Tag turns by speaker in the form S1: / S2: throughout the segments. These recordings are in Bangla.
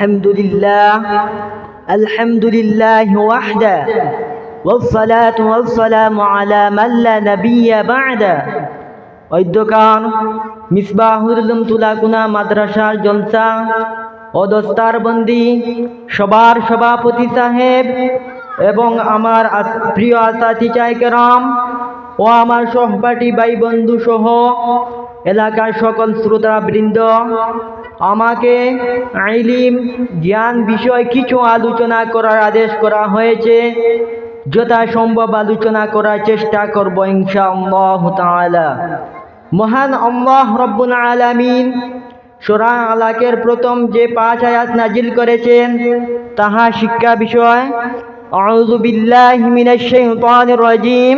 S1: الحمد لله الحمد لله وحده والصلاة والسلام على من لا نبي بعده অধ্যকার মিসবাহুল উলুম তুলাকুনা মাদ্রাসার জলসা ও দস্তারবন্দি সবার সভাপতি সাহেব এবং আমার আস- প্রিয় আসাতি চাইকেরাম ও আমার সহপাঠী ভাই বন্ধু সহ এলাকার সকল শ্রোতা বৃন্দ, আমাকে আইলিম, জ্ঞান বিষয় কিছু আলোচনা করার আদেশ করা হয়েছে, যথাসম্ভব আলোচনা করার চেষ্টা করব ইনশাআল্লাহ তাআলা। মহান আল্লাহ রব্বুল আলামিন সোরা আলাকের প্রথম যে পাঁচ আয়াত নাজিল করেছেন, তাহা শিক্ষা বিষয়, আউযু বিল্লাহি মিনাশ শাইতানির রাজিম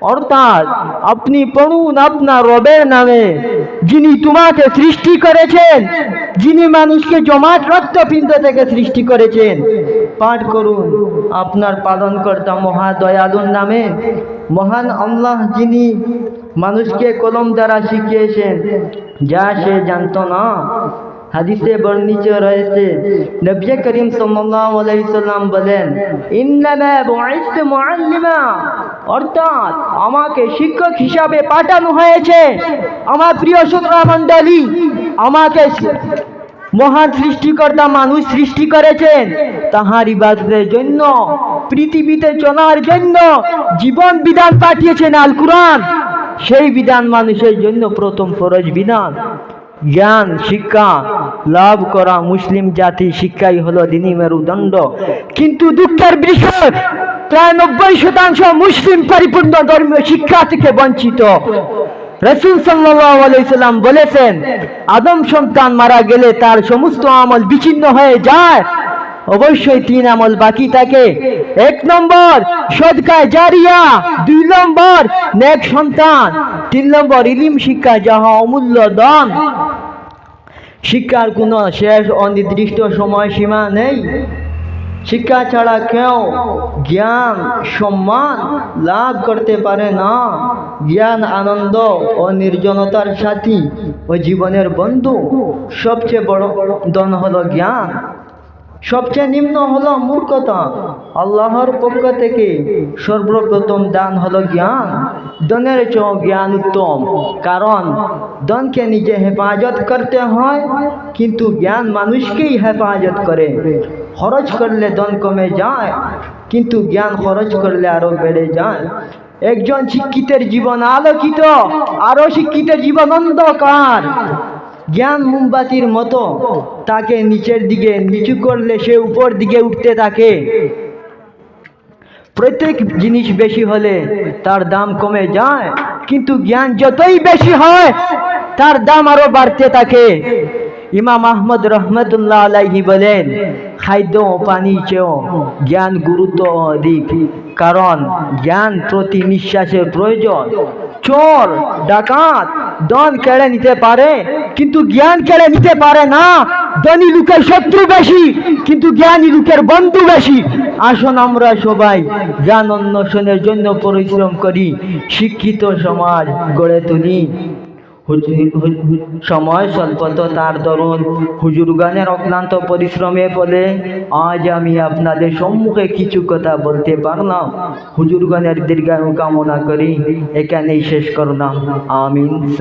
S1: অর্থাৎ আপনি পড়ুন আপনার রবের নামে, যিনি তোমাকে সৃষ্টি করেছেন, যিনি মানুষকে জমাট রক্তপিণ্ড থেকে সৃষ্টি করেছেন। পাঠ করুন, আপনার পালনকর্তা মহাদয়ালুর নামে। মহান আল্লাহ যিনি মানুষকে কলম দ্বারা শিখিয়েছেন, যা সে জানত না। হাদিসে বর্ণিত রয়েছে, নবী করিম সাল্লাল্লাহু আলাইহি সাল্লাম বলেন, ইন্নামা বুইসতু মুআল্লিমা অর্থাৎ আমাকে শিক্ষক হিসাবে পাঠানো হয়েছে। আমার প্রিয় শ্রোতা মণ্ডলী, আমাকে মহান সৃষ্টিকর্তা মানুষ সৃষ্টি করেছেন। তাহার ইবাদতের জন্য, পৃথিবীতে চলার জন্য জীবন বিধান পাঠিয়েছেন আল কুরআন সেই বিধান মানুষের জন্য প্রথম ফরজ বিধান। জ্ঞান, শিক্ষা লাভ করা মুসলিম জাতি শিক্ষাই হলো দিনী মেরুদণ্ড। কিন্তু দুঃখের বিষয়, প্রায় নব্বই শতাংশ মুসলিম পরিপূর্ণ ধর্মীয় শিক্ষা থেকে বঞ্চিত। রসুল সাল্লাম বলেছেন, আদম সন্তান মারা গেলে তার সমস্ত আমল বিচ্ছিন্ন হয়ে যায়। অবশ্যই তিন আমল বাকি থাকে। এক নম্বর, সদকায় জারিয়া। দুই নম্বর, নেক সন্তান। তিন নম্বর, ইলিম শিক্ষা যাহা অমূল্য দান। শিক্ষার কোনো শেষ অনির্দিষ্ট সময়সীমা নেই। শিক্ষা ছাড়া কেউ জ্ঞান, সম্মান লাভ করতে পারে না। জ্ঞান, আনন্দ ও নির্জনতার সাথী ও জীবনের বন্ধু। সবচেয়ে বড় দন হলো জ্ঞান। সবচেয়ে নিম্ন হলো মূর্খতা। আল্লাহর পক্ষ থেকে সর্বপ্রথম দান হলো জ্ঞান। দনের চেয়েও জ্ঞান উত্তম। কারণ দনকে নিজে হেফাজত করতে হয়, কিন্তু জ্ঞান মানুষকেই হেফাজত করে। খরচ করলে দন কমে যায়, কিন্তু জ্ঞান খরচ করলে আরও বেড়ে যায়। একজন শিক্ষিতের জীবন আলোকিত, আরও শিক্ষিতের জীবন অন্ধকার। জ্ঞান মোমবাতির মতো তাকে নিচের দিকে নিচু করলে সে উপর দিকে উঠতে থাকে। প্রত্যেক জিনিস বেশি হলে তার দাম কমে যায়, কিন্তু জ্ঞান যতই বেশি হয়, তার দাম আরও বাড়তে থাকে। ইমাম আহমদ রহমতুল্লাহ আলাইহি বলেন, খাদ্য ও পানি চেয়েও জ্ঞান গুরুত্ব অধিক, কারণ জ্ঞান প্রতি নিঃশ্বাসের প্রয়োজন। চোর, ডাকাত দন কেড়ে নিতে পারে, কিন্তু জ্ঞান কেড়ে নিতে পারে না। ধনী লোকের শত্রু বেশি, কিন্তু জ্ঞানী লোকের বন্ধু বেশি। আসুন আমরা সবাই জ্ঞান অন্বেষণের জন্য পরিশ্রম করি, শিক্ষিত সমাজ গড়ে তুলি। সময় স্বল্পত তার দরুন হুজুর গানের অক্লান্ত পরিশ্রমে ফলে আজ আমি আপনাদের সম্মুখে কিছু কথা বলতে পারলাম। হুজুর গানের দীর্ঘায়ু কামনা করি। এখানেই শেষ করলাম। আমিন।